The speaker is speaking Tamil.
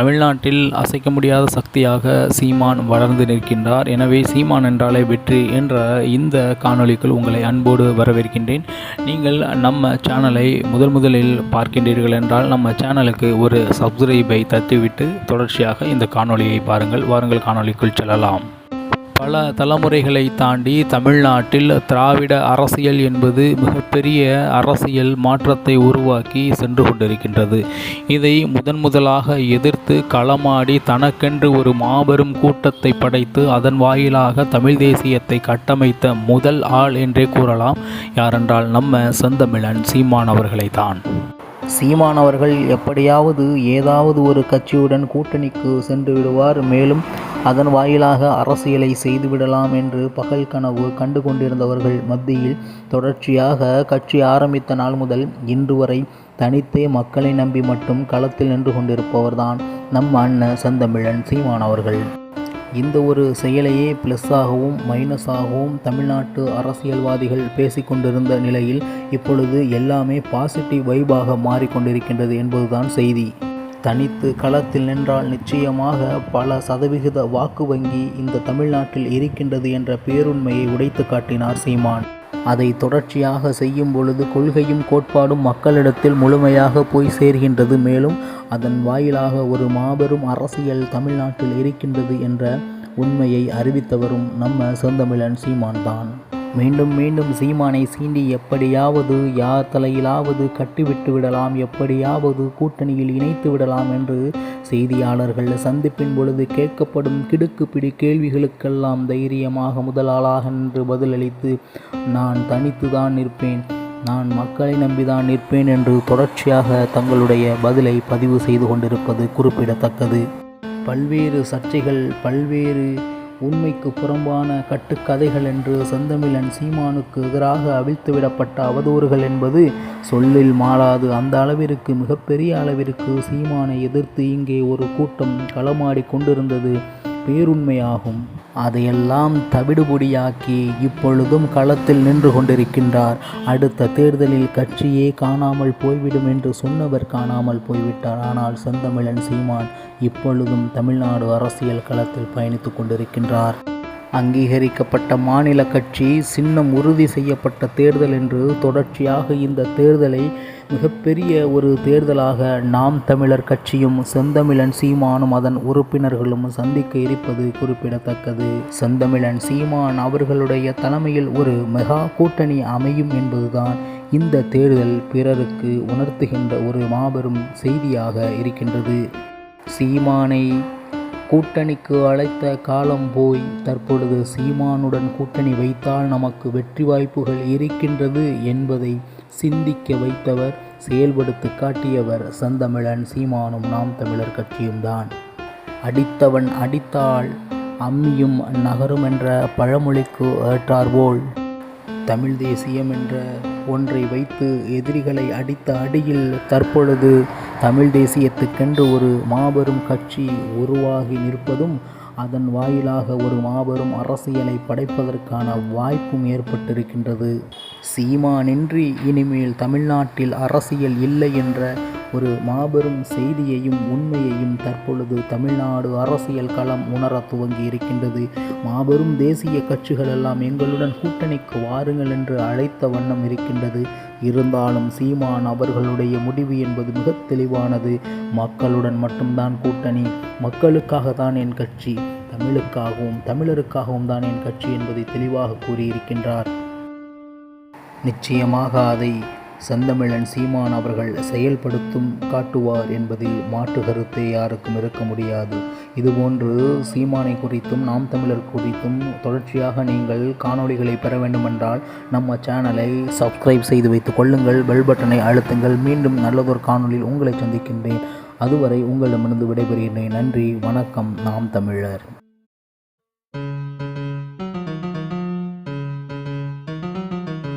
தமிழ்நாட்டில் அசைக்க முடியாத சக்தியாக சீமான் வளர்ந்து நிற்கின்றார். எனவே சீமான் என்றாலே வெற்றி என்ற இந்த காணொளிக்குள் உங்களை அன்போடு வரவேற்கின்றேன். நீங்கள் நம்ம சேனலை முதல் முதலில் பார்க்கின்றீர்கள் என்றால் நம்ம சேனலுக்கு ஒரு சப்ஸ்கிரைபை தட்டிவிட்டு தொடர்ச்சியாக இந்த காணொலியை பாருங்கள். வாருங்கள் காணொளிக்குள் செல்லலாம். பல தலைமுறைகளை தாண்டி தமிழ்நாட்டில் திராவிட அரசியல் என்பது மிகப்பெரிய அரசியல் மாற்றத்தை உருவாக்கி சென்று கொண்டிருக்கின்றது. இதை முதன் முதலாக எதிர்த்து களமாடி தனக்கென்று ஒரு மாபெரும் கூட்டத்தை படைத்து அதன் வாயிலாக தமிழ் தேசியத்தை கட்டமைத்த முதல் ஆள் என்றே கூறலாம். யாரென்றால் நம்ம செந்தமிழன் சீமான் அவர்களை தான் சீமானவர்கள் எப்படியாவது ஏதாவது ஒரு கட்சியுடன் கூட்டணிக்கு சென்று விடுவார். மேலும் அதன் வாயிலாக அரசியலை செய்துவிடலாம் என்று பகல் கனவு கண்டு கொண்டிருந்தவர்கள் மத்தியில் தொடர்ச்சியாக கட்சி ஆரம்பித்த நாள் முதல் இன்று வரை தனித்தே மக்களை நம்பி மட்டும் களத்தில் நின்று கொண்டிருப்பவர்தான் நம் அண்ணன் செந்தமிழன் சீமானவர்கள். இந்த ஒரு செயலையே ப்ளஸ்ஸாகவும் மைனஸாகவும் தமிழ்நாட்டு அரசியல்வாதிகள் பேசிக்கொண்டிருந்த நிலையில் இப்பொழுது எல்லாமே பாசிட்டிவ் வைபாக மாறிக்கொண்டிருக்கின்றது என்பதுதான் செய்தி. தனித்து களத்தில் நின்றால் நிச்சயமாக பல சதவிகித வாக்கு வங்கி இந்த தமிழ்நாட்டில் இருக்கின்றது என்ற பேருண்மையை உடைத்து காட்டினார் சீமான். அதை தொடர்ச்சியாக செய்யும் பொழுது கொள்கையும் கோட்பாடும் மக்களிடத்தில் முழுமையாக போய் சேர்கின்றது. மேலும் அதன் வாயிலாக ஒரு மாபெரும் அரசியல் தமிழ்நாட்டில் இருக்கின்றது என்ற உண்மையை அறிவித்தவரும் நம்ம செந்தமிழன் சீமான் தான் மீண்டும் மீண்டும் சீமானை சீண்டி எப்படியாவது யார் தலையிலாவது கட்டிவிட்டு விடலாம் எப்படியாவது கூட்டணியில் இணைத்து விடலாம் என்று செய்தியாளர்கள் சந்திப்பின் பொழுது கேட்கப்படும் கிடுக்குப்பிடி கேள்விகளுக்கெல்லாம் தைரியமாக முதலாளாக நின்று பதிலளித்து நான் தனித்துதான் நிற்பேன் நான் மக்களை நம்பிதான் நிற்பேன் என்று தொடர்ச்சியாக தங்களுடைய பதிலை பதிவு செய்து கொண்டிருப்பது குறிப்பிடத்தக்கது. பல்வேறு சர்ச்சைகள் பல்வேறு உண்மைக்கு புறம்பான கட்டுக்கதைகள் என்று செந்தமிழன் சீமானுக்கு எதிராக அவிழ்த்துவிடப்பட்ட அவதூறுகள் என்பது சொல்லில் மாறாது. அந்த அளவிற்கு மிகப்பெரிய அளவிற்கு சீமானை எதிர்த்து இங்கே ஒரு கூட்டம் களமாடி கொண்டிருந்தது பேருண்மையாகும். அதையெல்லாம் தவிடுபொடியாக்கி இப்பொழுதும் களத்தில் நின்று கொண்டிருக்கின்றார். அடுத்த தேர்தலில் கட்சியே காணாமல் போய்விடும் என்று சொன்னவர் காணாமல் போய்விட்டார். ஆனால் செந்தமிழன் சீமான் இப்பொழுதும் தமிழ்நாடு அரசியல் களத்தில் பயணித்து கொண்டிருக்கின்றார். அங்கீகரிக்கப்பட்ட மாநில கட்சி சின்னம் உறுதி செய்யப்பட்ட தேர்தல் என்று தொடர்ச்சியாக இந்த தேர்தலை மிகப்பெரிய ஒரு தேர்தலாக நாம் தமிழர் கட்சியும் செந்தமிழன் சீமானும் அதன் உறுப்பினர்களும் சந்திக்க இருப்பது குறிப்பிடத்தக்கது. செந்தமிழன் சீமான் அவர்களுடைய தலைமையில் ஒரு மெகா கூட்டணி அமையும் என்பதுதான் இந்த தேர்தல் பிறருக்கு உணர்த்துகின்ற ஒரு மாபெரும் செய்தியாக இருக்கின்றது. சீமானை கூட்டணிக்கு அழைத்த காலம் போய் தற்பொழுது சீமானுடன் கூட்டணி வைத்தால் நமக்கு வெற்றி வாய்ப்புகள் இருக்கின்றது என்பதை சிந்திக்க வைத்தவர் செயல்படுத்தி காட்டியவர் சந்தமிழன் சீமானும் நாம் தமிழர் கட்சியும் தான். அடித்தவன் அடித்தால் அம்மியும் நகரும் என்ற பழமொழிக்கு ஏற்றார்போல் தமிழ் தேசியம் என்ற ஒன்றை வைத்து எதிரிகளை அடித்த அடியில் தற்பொழுது தமிழ் தேசியத்துக்கென்று ஒரு மாபெரும் கட்சி உருவாகி நிற்பதும் அதன் வாயிலாக ஒரு மாபெரும் அரசியலை படைப்பதற்கான வாய்ப்பும் ஏற்பட்டிருக்கின்றது. சீமானின்றி இனிமேல் தமிழ்நாட்டில் அரசியல் இல்லை என்ற ஒரு மாபெரும் செய்தியையும் உண்மையையும் தற்பொழுது தமிழ்நாடு அரசியல் களம் உணர துவங்கி இருக்கின்றது. மாபெரும் தேசிய கட்சிகள் எல்லாம் எங்களுடன் கூட்டணிக்கு வாருங்கள் என்று அழைத்த வண்ணம் இருக்கின்றது. இருந்தாலும் சீமான் அவர்களுடைய முடிவு என்பது மிக தெளிவானது. மக்களுடன் மட்டும்தான் கூட்டணி. மக்களுக்காக தான் என் கட்சி. தமிழுக்காகவும் தமிழருக்காகவும் தான் என் கட்சி என்பதை தெளிவாக கூறியிருக்கின்றார். நிச்சயமாக அதை செந்தமிழன் சீமான் அவர்கள் செயல்படுத்தும் காட்டுவார் என்பதில் மாற்று கருத்தை யாருக்கும் இருக்க முடியாது. இதுபோன்று சீமானை குறித்தும் நாம் தமிழர் குறித்தும் தொடர்ச்சியாக நீங்கள் காணொளிகளை பெற வேண்டுமென்றால் நம்ம சேனலை சப்ஸ்கிரைப் செய்து வைத்துக் கொள்ளுங்கள் பெல் பட்டனை அழுத்துங்கள். மீண்டும் நல்லதொரு காணொளியில் உங்களை சந்திக்கின்றேன். அதுவரை உங்களிடமிருந்து விடைபெறுகின்றேன். நன்றி வணக்கம் நாம் தமிழர்.